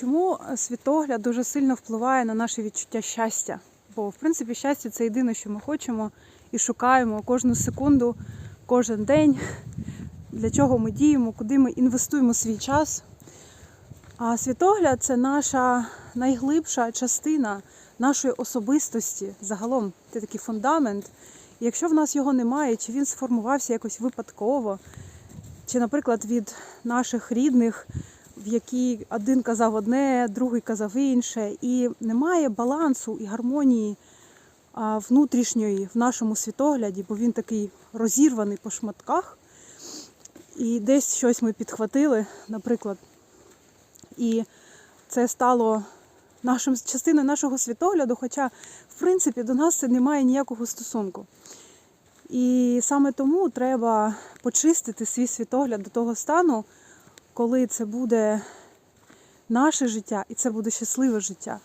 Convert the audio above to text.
Чому світогляд дуже сильно впливає на наше відчуття щастя? Бо, в принципі, щастя це єдине, що ми хочемо і шукаємо кожну секунду, кожен день, для чого ми діємо, куди ми інвестуємо свій час. А світогляд це наша найглибша частина нашої особистості. Загалом це такий фундамент. І якщо в нас його немає, чи він сформувався якось випадково, чи, наприклад, від наших рідних, в якій один казав одне, другий казав інше, і немає балансу і гармонії внутрішньої в нашому світогляді, бо він такий розірваний по шматках, і десь щось ми підхватили, наприклад, і це стало нашим частиною нашого світогляду, хоча, в принципі, до нас це не має ніякого стосунку. І саме тому треба почистити свій світогляд до того стану, коли це буде наше життя і це буде щасливе життя.